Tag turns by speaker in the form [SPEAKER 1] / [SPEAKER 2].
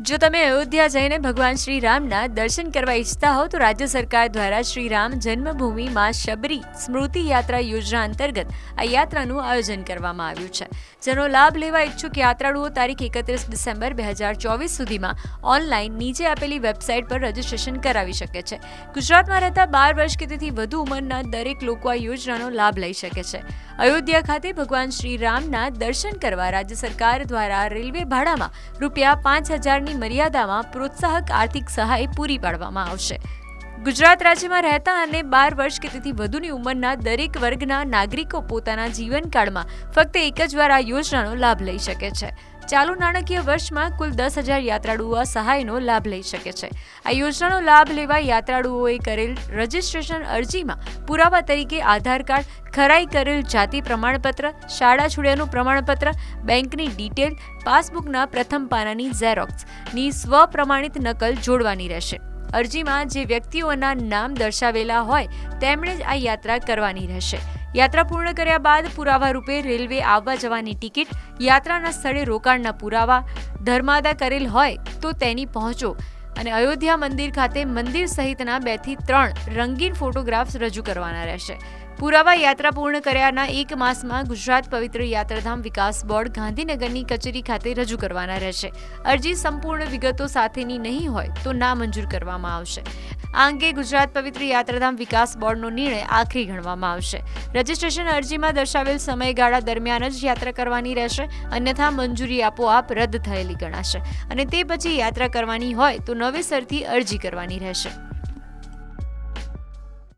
[SPEAKER 1] જો તમે અયોધ્યા જઈને ભગવાન શ્રી રામના દર્શન કરવા ઈચ્છતા હો, તો રાજ્ય સરકાર દ્વારા શ્રી રામ જન્મભૂમિ માં શબરી સ્મૃતિ યાત્રા યોજના અંતર્ગત આ યાત્રાનું આયોજન કરવામાં આવ્યું છે. જેનો લાભ લેવા ઈચ્છુક યાત્રાળુઓ તારીખ એકત્રીસ ડિસેમ્બર બે હજાર ચોવીસ સુધીમાં ઓનલાઈન નીચે આપેલી વેબસાઇટ પર રજીસ્ટ્રેશન કરાવી શકે છે. ગુજરાતમાં રહેતા બાર વર્ષ કે તેથી વધુ ઉંમરના દરેક લોકો આ યોજનાનો લાભ લઈ શકે છે. અયોધ્યા ખાતે ભગવાન શ્રી રામના દર્શન કરવા રાજ્ય સરકાર દ્વારા રેલવે ભાડામાં રૂપિયા પાંચ હજારની મર્યાદામાં પ્રોત્સાહક આર્થિક સહાય પૂરી પાડવામાં આવશે. ગુજરાત રાજ્યમાં રહેતા અને બાર વર્ષ કે તેથી વધુની ઉંમરના દરેક વર્ગના નાગરિકો પોતાના જીવનકાળમાં ફક્ત એક જ વાર આ યોજનાનો લાભ લઈ શકે છે. ચાલુ નાણાકીય વર્ષમાં કુલ દસ હજાર યાત્રાળુઓ આ સહાયનો લાભ લઈ શકે છે. આ યોજનાનો લાભ લેવા યાત્રાળુઓએ કરેલ રજીસ્ટ્રેશન અરજીમાં પુરાવા તરીકે આધાર કાર્ડ, ખરાઈ કરેલ જાતિ પ્રમાણપત્ર, શાળા છોડ્યાનું પ્રમાણપત્ર, બેંકની ડિટેલ, પાસબુકના પ્રથમ પાનાની ઝેરોક્સની સ્વપ્રમાણિત નકલ જોડવાની રહેશે. અરજીમાં જે વ્યક્તિઓના નામ દર્શાવેલા હોય, તેમણે જ આ યાત્રા કરવાની રહેશે. યાત્રા પૂર્ણ કર્યા બાદ પુરાવા રૂપે રેલવે આવવા જવાની ટિકિટ યાત્રાના સ્થળે રોકાણના પુરાવા ધર્માદા કરેલ હોય તો તેની પહોંચો. અને અયોધ્યા મંદિર ખાતે મંદિર સહિતના બેથી ત્રણ રંગીન ફોટોગ્રાફ્સ રજૂ કરવાના રહેશે. પુરાવા યાત્રા પૂર્ણ કર્યાના એક માસમાં ગુજરાત પવિત્ર યાત્રાધામ વિકાસ બોર્ડ ગાંધીનગરની કચેરી ખાતે રજૂ કરવાના રહેશે. અરજી સંપૂર્ણ વિગતો સાથેની નહીં હોય તો નામંજૂર કરવામાં આવશે. આ અંગે ગુજરાત પવિત્ર યાત્રાધામ વિકાસ બોર્ડનો નિર્ણય આખરી ગણવામાં આવશે. રજીસ્ટ્રેશન અરજીમાં દર્શાવેલ સમયગાળા દરમિયાન જ યાત્રા કરવાની રહેશે, અન્યથા મંજૂરી આપોઆપ રદ થયેલી ગણાશે. અને તે પછી યાત્રા કરવાની હોય તો નવેસરથી અરજી કરવાની રહેશે.